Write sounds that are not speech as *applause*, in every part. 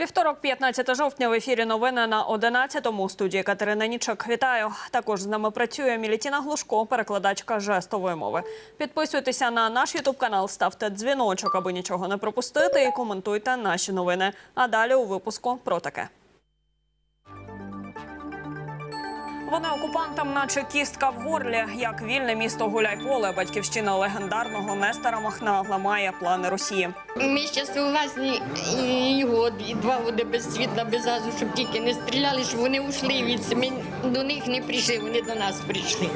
Вівторок, 15 жовтня, в ефірі новини на 11-му. Студії Катерина Нічок. Вітаю. Також з нами працює Мілітіна Глушко, перекладачка жестової мови. Підписуйтеся на наш ютуб канал, ставте дзвіночок, аби нічого не пропустити, і коментуйте наші новини. А далі у випуску про таке. Вони окупантам, наче кістка в горлі, як вільне місто Гуляйполе, батьківщина легендарного Нестора Махна ламає плани Росії. Ми согласні і год, і два води без світла, без газу, щоб тільки не стріляли, щоб вони ушли від Ми до них не прийшли, вони до нас прийшли.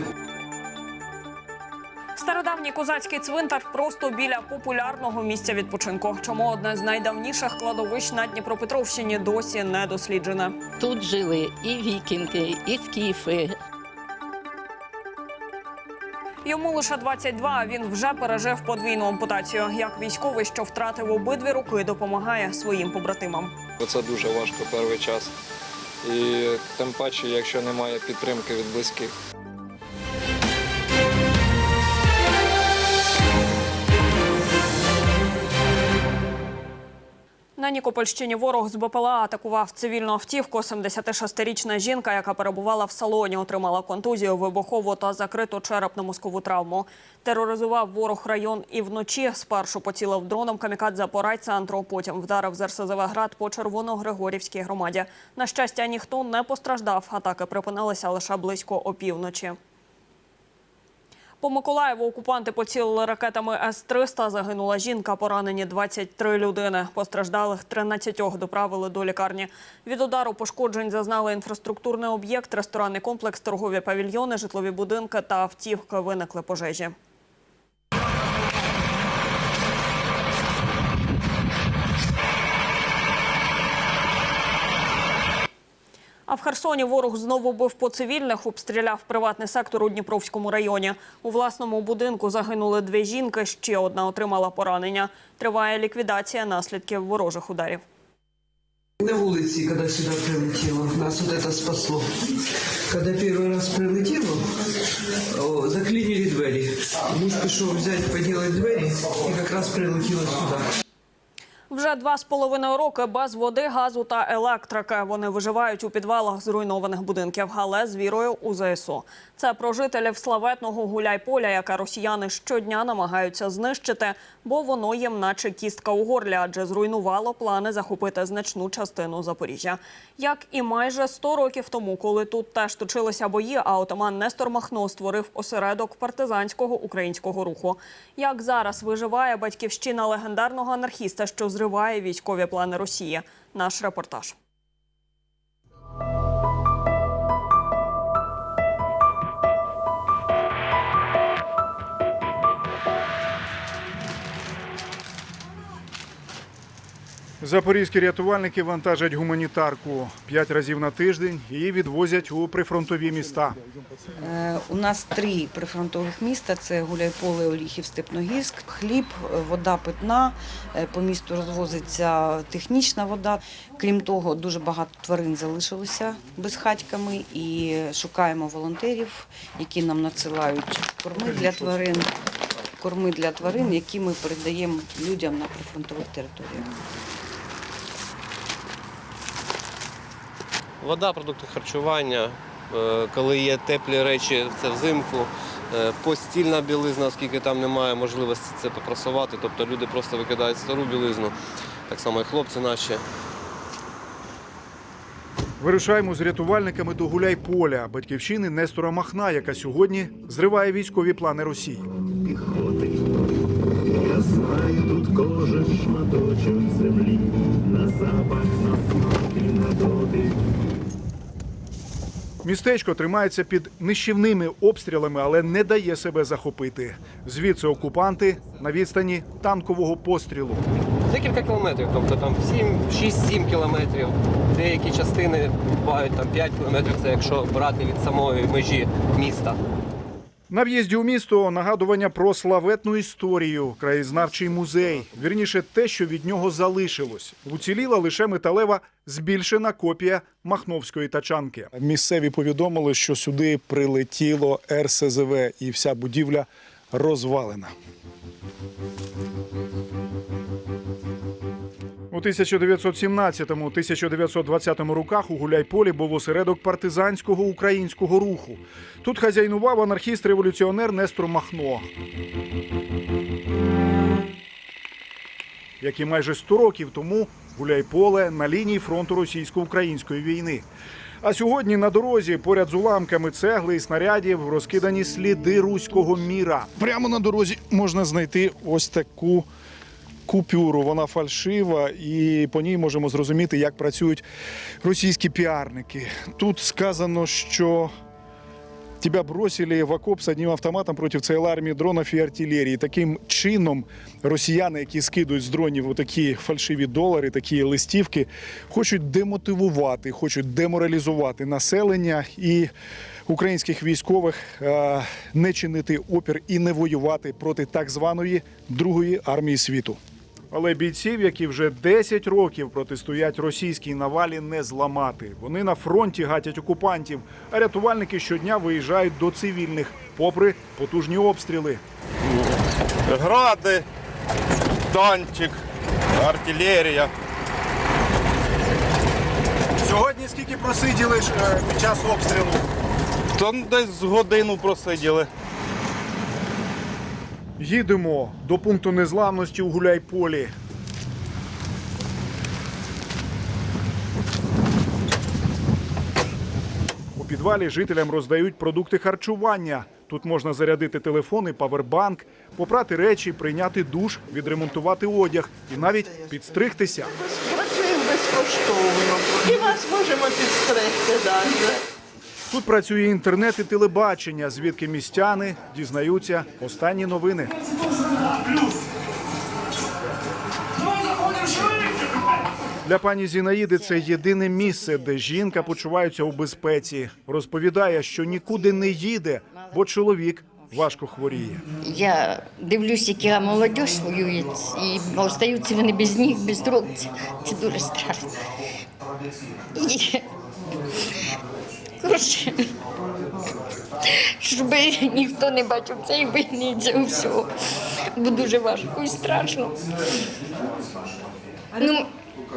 Стародавній козацький цвинтар просто біля популярного місця відпочинку. Чому одне з найдавніших кладовищ на Дніпропетровщині досі не досліджене? Тут жили і вікінги, і скіфи. Йому лише 22, а він вже пережив подвійну ампутацію. Як військовий, що втратив обидві руки, допомагає своїм побратимам. Це дуже важко перший час. І тим паче, якщо немає підтримки від близьких. На Нікопольщині ворог з БПЛА атакував цивільну автівку. 76-річна жінка, яка перебувала в салоні, отримала контузію, вибухову та закриту черепно-мозкову травму. Тероризував ворог район і вночі. Спершу поцілив дроном камікадзе по райцентру, потім вдарив з РСЗВ «Град» по Червоногригорівській громаді. На щастя, ніхто не постраждав. Атаки припинилися лише близько опівночі. По Миколаєву окупанти поцілили ракетами С-300. Загинула жінка, поранені 23 людини. Постраждалих 13 доправили до лікарні. Від удару пошкоджень зазнали інфраструктурний об'єкт, ресторанний комплекс, торгові павільйони, житлові будинки та автівки. Виникли пожежі. А в Херсоні ворог знову бив по цивільних, обстріляв приватний сектор у Дніпровському районі. У власному будинку загинули дві жінки, ще одна отримала поранення. Триває ліквідація наслідків ворожих ударів. На вулиці, коли сюди прилетіло, нас вот это спасло. Коли перший раз прилетіло, заклинили двері. Муж пішов взяти, поділити двері і якраз прилетіло сюди. Вже два з половиною роки без води, газу та електрики. Вони виживають у підвалах зруйнованих будинків, але з вірою у ЗСУ. Це про жителів славетного гуляйполя, яке росіяни щодня намагаються знищити, бо воно їм наче кістка у горлі, адже зруйнувало плани захопити значну частину Запоріжжя. Як і майже 100 років тому, коли тут теж точилися бої, а отаман Нестор Махно створив осередок партизанського українського руху. Як зараз виживає батьківщина легендарного анархіста, що зриває військові плани Росії? Наш репортаж. Запорізькі рятувальники вантажать гуманітарку п'ять разів на тиждень. Її відвозять у прифронтові міста. Е, У нас три прифронтових міста: це Гуляйполе, Оліхів, Степногірськ. Хліб, вода питна. е, По місту розвозиться технічна вода. Крім того, дуже багато тварин залишилося безхатьками і шукаємо волонтерів, які нам надсилають корми для тварин. Корми для тварин, які ми передаємо людям на прифронтових територіях. Вода, продукти харчування, е, коли є теплі речі, це взимку. Е, Постільна білизна, оскільки там немає можливості це попрасувати, тобто люди просто викидають стару білизну, так само і хлопці наші. Вирушаємо з рятувальниками до Гуляйполя, батьківщини Нестора Махна, яка сьогодні зриває військові плани Росії. Я знаю тут кожен шматочок Містечко тримається під нищівними обстрілами, але не дає себе захопити. Звідси окупанти на відстані танкового пострілу. Декілька кілометрів, тобто там 7, 6-7 кілометрів. Деякі частини бувають там 5 кілометрів, це якщо брати від самої межі міста. На в'їзді у місто нагадування про славетну історію, краєзнавчий музей. Вірніше, те, що від нього залишилось. Уціліла лише металева збільшена копія махновської тачанки. Місцеві повідомили, що сюди прилетіло РСЗВ, і вся будівля розвалена. У У 1917-1920 роках у Гуляйполі був осередок партизанського українського руху. Тут хазяйнував анархіст-революціонер Нестор Махно. Як і майже 100 років тому Гуляйполе на лінії фронту російсько-української війни. А сьогодні на дорозі поряд з уламками цегли і снарядів розкидані сліди руського міра. Прямо на дорозі можна знайти ось таку купюру. Вона фальшива, і по ній можемо зрозуміти, як працюють російські піарники. Тут сказано, що Тебя бросили в окоп з одним автоматом проти цієї армії дронів і артилерії. Таким чином росіяни, які скидують з дронів такі фальшиві долари, такі листівки, хочуть демотивувати, хочуть деморалізувати населення і українських військових е, не чинити опір і не воювати проти так званої Другої армії світу. Але бійців, які вже 10 років протистоять російській навалі, не зламати. Вони на фронті гатять окупантів, а рятувальники щодня виїжджають до цивільних, попри потужні обстріли. Гради, танчик, артилерія. Сьогодні скільки просиділи під час обстрілу? То десь годину просиділи. Їдемо до пункту незламності у Гуляйполі. У підвалі жителям роздають продукти харчування. Тут можна зарядити телефон і павербанк, попрати речі, прийняти душ, відремонтувати одяг і навіть підстригтися. Працюємо безкоштовно і вас можемо підстригти далі. Тут працює інтернет і телебачення, звідки містяни дізнаються останні новини. Для пані Зінаїди це єдине місце, де жінка почувається у безпеці. Розповідає, що нікуди не їде, бо чоловік важко хворіє. Я дивлюсь, яка молодь воює, і остаються вони без ніг, без рук. Це, дуже страшно. Коротше, щоб ніхто не бачив цієї війни, цього всього. Бо дуже важко і страшно. Ну,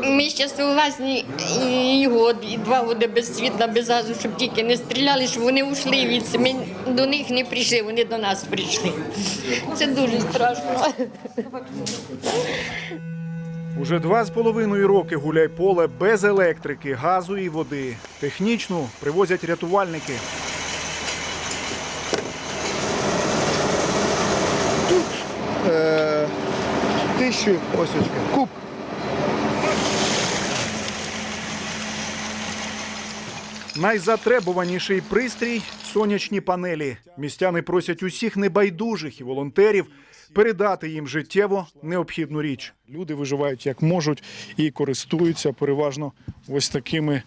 ми зараз власні і год, і два роки без світла, без газу, щоб тільки не стріляли, щоб вони ушли від Ми до них не прийшли, вони до нас прийшли. Це дуже страшно. Уже два з половиною роки гуляй поле без електрики, газу і води. Технічну привозять рятувальники. Е, тисячу осічки. Куб. Найзатребуваніший пристрій сонячні панелі. Містяни просять усіх небайдужих і волонтерів передати їм життєво необхідну річ. Люди виживають як можуть і користуються переважно ось такими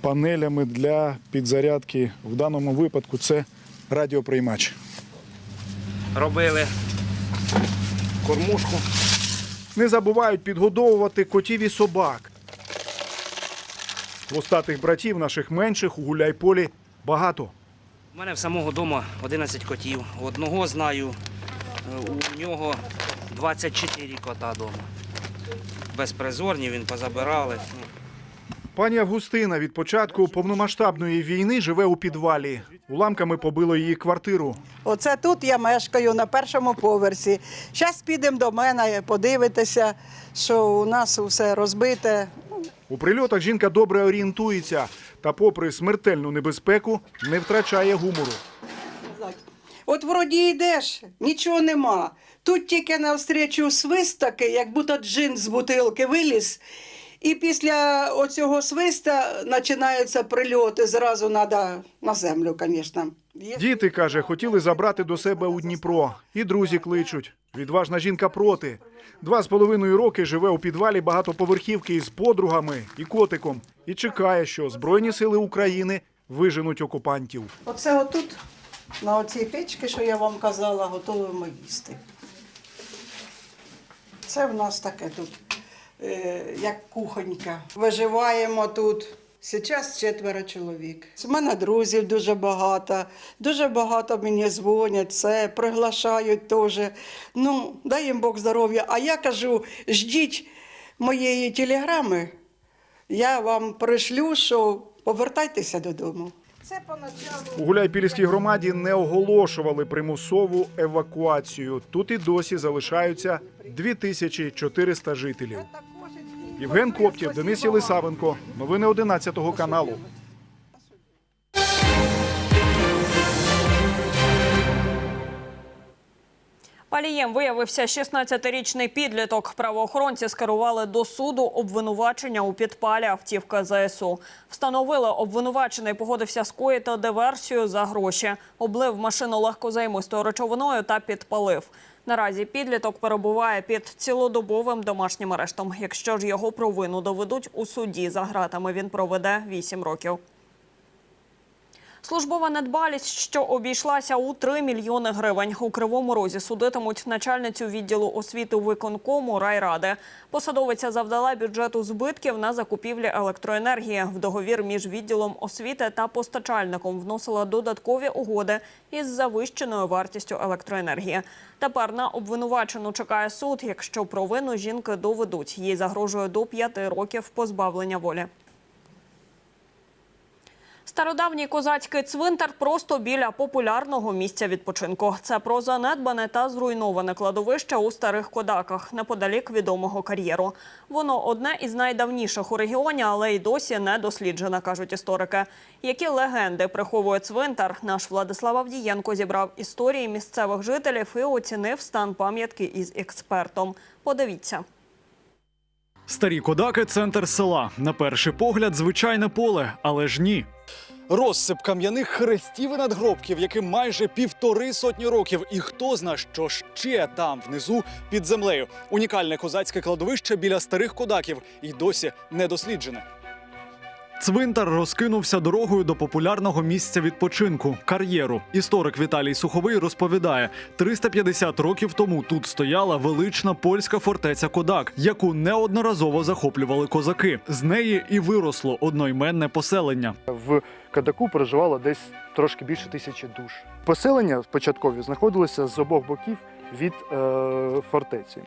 панелями для підзарядки. В даному випадку це радіоприймач. робили кормушку. Не забувають підгодовувати котів і собак. Хвостатих братів наших менших у гуляйполі багато. У мене в самого вдома 11 котів. Одного знаю, е, у нього 24 кота вдома. Безпризорні, він позабирали. Ну, Пані Августина від початку повномасштабної війни живе у підвалі. Уламками побило її квартиру. Оце тут я мешкаю на першому поверсі. Зараз підемо до мене, подивитися, що у нас все розбите. У прильотах жінка добре орієнтується та, попри смертельну небезпеку, не втрачає гумору. От вроді йдеш, нічого нема. Тут тільки навстрічу свист такий, як будто джин з бутилки виліз. І після оцього свиста починаються прильоти. Зразу треба на землю, звісно. Діти, каже, хотіли забрати до себе у Дніпро. І друзі кличуть. Відважна жінка проти. Два з половиною роки живе у підвалі багатоповерхівки із подругами і котиком. І чекає, що Збройні сили України виженуть окупантів. Оце отут, на оцій печці, що я вам казала, готуємо їсти. Це в нас таке тут, як кухонька. Виживаємо тут. Зараз четверо чоловік. У мене друзів дуже багато. Дуже багато мені дзвонять, це приглашають теж. Ну, дай їм Бог здоров'я. А я кажу, ждіть моєї телеграми, я вам пришлю, що повертайтеся додому. Це поначалу. У Гуляйпільській громаді не оголошували примусову евакуацію. Тут і досі залишаються 2400 жителів. Євген Коптів, Денис Єлисавенко. Новини 11 каналу. Палієм виявився 16-річний підліток. Правоохоронці скерували до суду обвинувачення у підпалі автівки ЗСУ. Встановили, обвинувачений погодився скоїти диверсію за гроші, облив машину легкозаймистою речовиною та підпалив. Наразі підліток перебуває під цілодобовим домашнім арештом. Якщо ж його провину доведуть у суді за гратами, він проведе 8 років. Службова недбалість, що обійшлася у 3 мільйони гривень. У Кривому Розі судитимуть начальницю відділу освіти виконкому райради. Посадовиця завдала бюджету збитків на закупівлі електроенергії. В договір між відділом освіти та постачальником вносила додаткові угоди із завищеною вартістю електроенергії. Тепер на обвинувачену чекає суд. Якщо провину жінки доведуть, їй загрожує до 5 років позбавлення волі. Стародавній козацький цвинтар просто біля популярного місця відпочинку. Це про занедбане та зруйноване кладовище у старих кодаках неподалік відомого кар'єру. Воно одне із найдавніших у регіоні, але й досі не досліджене, кажуть історики. Які легенди приховує цвинтар? Наш Владислав Авдієнко зібрав історії місцевих жителів і оцінив стан пам'ятки із експертом. Подивіться. Старі кодаки центр села. На перший погляд, звичайне поле, але ж ні. Розсип кам'яних хрестів і надгробків, яким майже півтори сотні років. І хто зна, що ще там внизу під землею. Унікальне козацьке кладовище біля старих кодаків і досі не досліджене. Цвинтар розкинувся дорогою до популярного місця відпочинку кар'єру. Історик Віталій Суховий розповідає: 350 років тому тут стояла велична польська фортеця Кодак, яку неодноразово захоплювали козаки. З неї і виросло одноіменне поселення. В Кадаку проживало десь трошки більше тисячі душ. Поселення початкові знаходилося з обох боків від е, фортеці.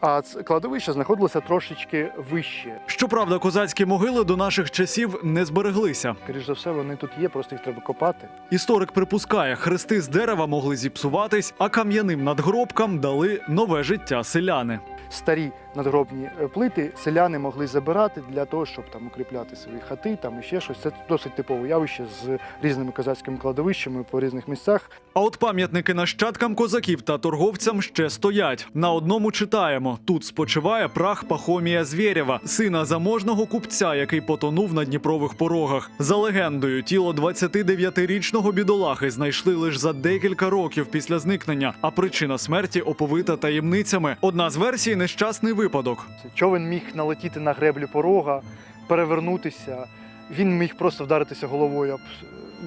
А кладовище знаходилося трошечки вище. Щоправда, козацькі могили до наших часів не збереглися. Скоріш за все, вони тут є, просто їх треба копати. Історик припускає, хрести з дерева могли зіпсуватись, а кам'яним надгробкам дали нове життя селяни. Старі надгробні е, плити селяни могли забирати для того, щоб там укріпляти свої хати, там і ще щось. Це досить типове явище з різними козацькими кладовищами по різних місцях. А от пам'ятники нащадкам козаків та торговцям ще стоять. На одному читаємо: тут спочиває прах Пахомія Звєрєва, сина заможного купця, який потонув на Дніпрових порогах. За легендою, тіло 29-річного бідолахи знайшли лише за декілька років після зникнення, а причина смерті оповита таємницями. Одна з версій нещасний випадок. Човен міг налетіти на греблю порога, перевернутися. Він міг просто вдаритися головою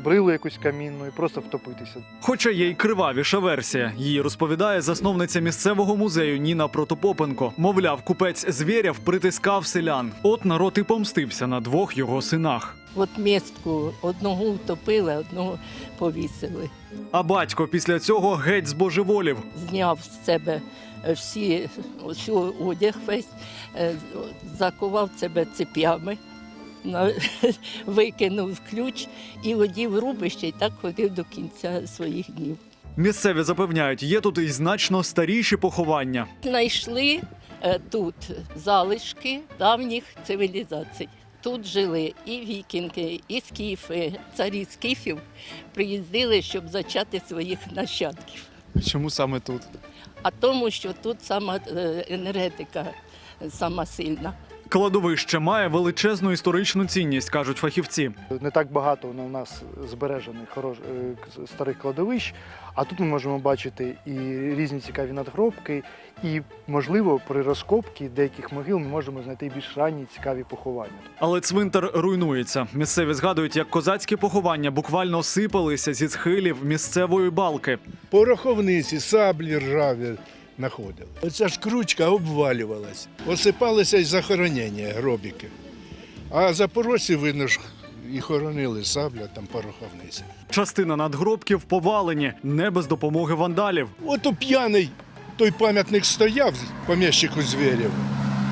брилу якусь камінну і просто втопитися. Хоча є й кривавіша версія. Її розповідає засновниця місцевого музею Ніна Протопопенко. Мовляв, купець звіряв притискав селян. От народ і помстився на двох його синах. От містку одного втопили, одного повісили. А батько після цього геть збожеволів. Зняв з себе всі всю одяг весь, е, закував себе цепями, *laughs* викинув ключ і одів рубище, і так ходив до кінця своїх днів. Місцеві запевняють, є тут і значно старіші поховання. Знайшли е, тут залишки давніх цивілізацій. Тут жили і вікінги, і скіфи. Царі скіфів приїздили, щоб зачати своїх нащадків. Чому саме тут? А тому, що тут сама е, енергетика сама сильна. Кладовище має величезну історичну цінність, кажуть фахівці. Не так багато у нас збережених хорош... е, старих кладовищ, а тут ми можемо бачити і різні цікаві надгробки, і, можливо, при розкопці деяких могил ми можемо знайти більш ранні цікаві поховання. Але цвинтар руйнується. Місцеві згадують, як козацькі поховання буквально сипалися зі схилів місцевої балки. пороховниці, саблі ржаві знаходили. Оця ж кручка обвалювалась. Осипалися й захоронення гробіки. А запорожці, видно ж, і хоронили сабля, там пороховниці. Частина надгробків повалені, не без допомоги вандалів. Ото п'яний той пам'ятник стояв поміщику звірів.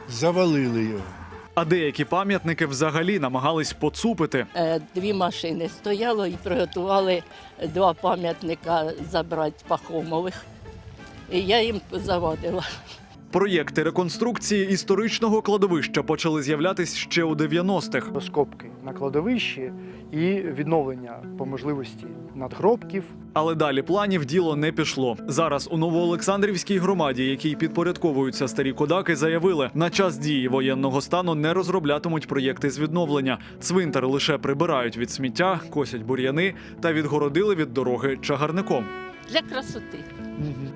завалили його. А деякі пам'ятники взагалі намагались поцупити. Е, Дві машини стояло і приготували два пам'ятника забрати Пахомових. І я їм завадила. Проєкти реконструкції історичного кладовища почали з'являтись ще у 90-х. Розкопки на кладовищі і відновлення по можливості надгробків. Але далі планів діло не пішло. Зараз у Новоолександрівській громаді, якій підпорядковуються старі кодаки, заявили, на час дії воєнного стану не розроблятимуть проєкти з відновлення. Цвинтар лише прибирають від сміття, косять бур'яни та відгородили від дороги чагарником. Для красоти.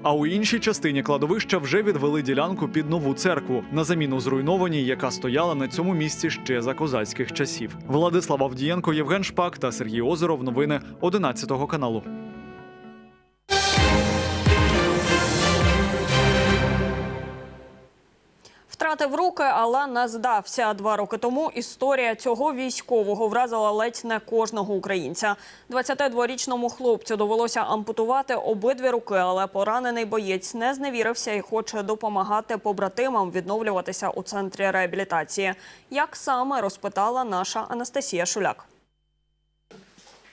А у іншій частині кладовища вже відвели ділянку під нову церкву на заміну зруйнованій, яка стояла на цьому місці ще за козацьких часів. Владислав Авдієнко, Євген Шпак та Сергій Озеров. Новини 11 каналу. Втратив руки, але не здався. Два роки тому історія цього військового вразила ледь не кожного українця. 22-річному хлопцю довелося ампутувати обидві руки, але поранений боєць не зневірився і хоче допомагати побратимам відновлюватися у центрі реабілітації. Як саме розпитала наша Анастасія Шуляк.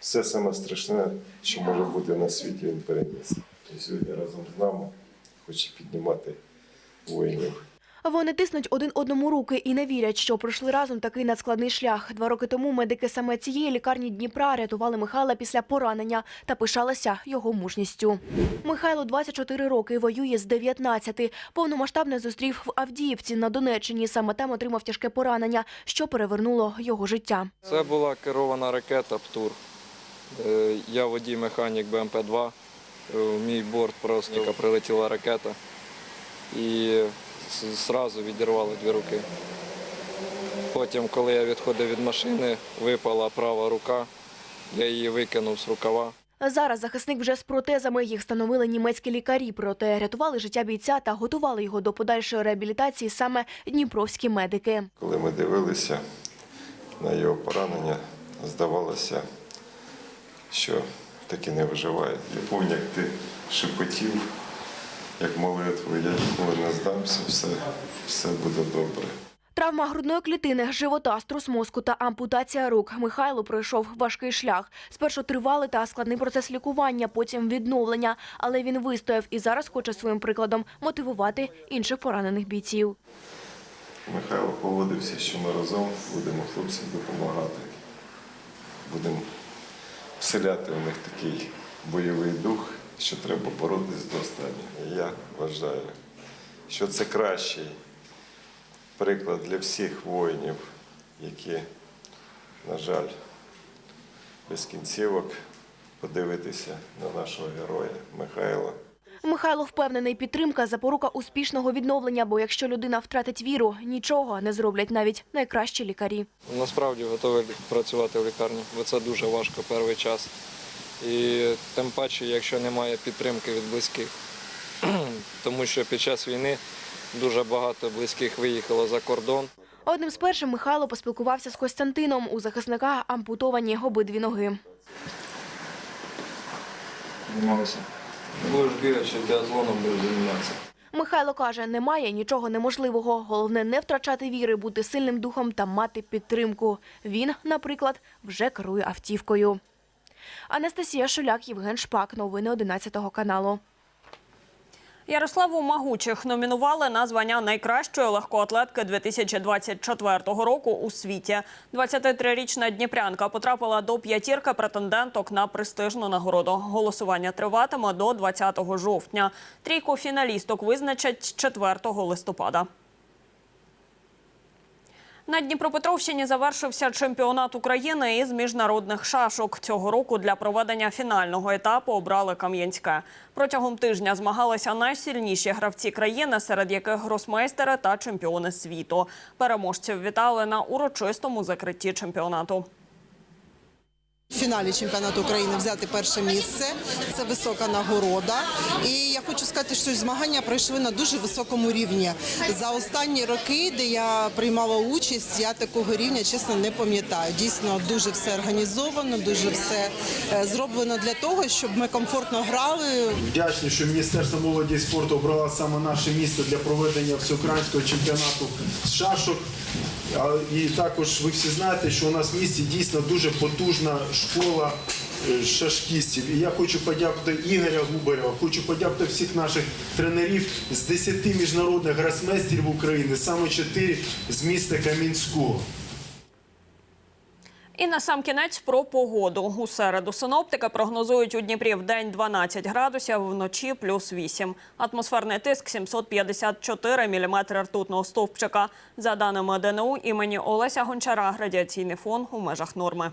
Все саме страшне, що може бути на світі, він переніс. І сьогодні разом з нами хоче піднімати воїнів. Вони тиснуть один одному руки і не вірять, що пройшли разом такий надскладний шлях. Два роки тому медики саме цієї лікарні Дніпра рятували Михайла після поранення та пишалися його мужністю. Михайло 24 роки воює з 19. Повномасштабне зустрів в Авдіївці на Донеччині. Саме там отримав тяжке поранення, що перевернуло його життя. Це була керована ракета ПТУР. Е, Я водій механік БМП-2. Е, В мій борт просто прилетіла ракета і зразу відірвало дві руки. Потім, коли я відходив від машини, випала права рука, я її викинув з рукава. Зараз захисник вже з протезами. Їх встановили німецькі лікарі. Проте рятували життя бійця та готували його до подальшої реабілітації саме дніпровські медики. Коли ми дивилися на його поранення, здавалося, що таки не виживає. Я пам'ятаю, як ти шепотів, як молитву, я ніколи не здамся, все, все буде добре. Травма грудної клітини, живота, струс мозку та ампутація рук. Михайло пройшов важкий шлях. Спершу тривалий та складний процес лікування, потім відновлення. Але він вистояв і зараз хоче своїм прикладом мотивувати інших поранених бійців. Михайло поводився, що ми разом будемо хлопцям допомагати. Будемо вселяти в них такий бойовий дух, що треба боротися до останнього. Я вважаю, що це кращий приклад для всіх воїнів, які, на жаль, без кінцівок подивитися на нашого героя Михайла. Михайло впевнений, підтримка запорука успішного відновлення, бо якщо людина втратить віру, нічого не зроблять навіть найкращі лікарі. Насправді готовий працювати в лікарні, бо це дуже важко перший час. І тим паче, якщо немає підтримки від близьких. *clears throat* Тому що під час війни дуже багато близьких виїхало за кордон. Одним з першим Михайло поспілкувався з Костянтином. У захисника ампутовані обидві ноги. Займалися. Будеш бігати, біатлоном будеш займатися. Михайло каже, немає нічого неможливого. Головне не втрачати віри, бути сильним духом та мати підтримку. Він, наприклад, вже керує автівкою. Анастасія Шуляк, Євген Шпак. Новини 11 каналу. Ярославу Магучих номінували на звання найкращої легкоатлетки 2024 року у світі. 23-річна дніпрянка потрапила до п'ятірки претенденток на престижну нагороду. Голосування триватиме до 20 жовтня. Трійку фіналісток визначать 4 листопада. На Дніпропетровщині завершився чемпіонат України із міжнародних шашок. Цього року для проведення фінального етапу обрали Кам'янське. Протягом тижня змагалися найсильніші гравці країни, серед яких гросмейстери та чемпіони світу. Переможців вітали на урочистому закритті чемпіонату. В фіналі чемпіонату України взяти перше місце це висока нагорода. І я хочу сказати, що змагання пройшли на дуже високому рівні. За останні роки, де я приймала участь, я такого рівня чесно не пам'ятаю. Дійсно, дуже все організовано, дуже все е, зроблено для того, щоб ми комфортно грали. Вдячні, що Міністерство молоді і спорту обрало саме наше місто для проведення всеукраїнського чемпіонату з шашок. І також ви всі знаєте, що у нас в місті дійсно дуже потужна школа е, шашкістів. І я хочу подякувати Ігоря Губарєва, хочу подякувати всіх наших тренерів з 10 міжнародних гросмейстерів України, саме 4 з міста Кам'янського. І на сам кінець про погоду. У середу синоптики прогнозують у Дніпрі в день 12 градусів, вночі плюс 8. Атмосферний тиск 754 міліметри ртутного стовпчика. За даними ДНУ імені Олеся Гончара, радіаційний фон у межах норми.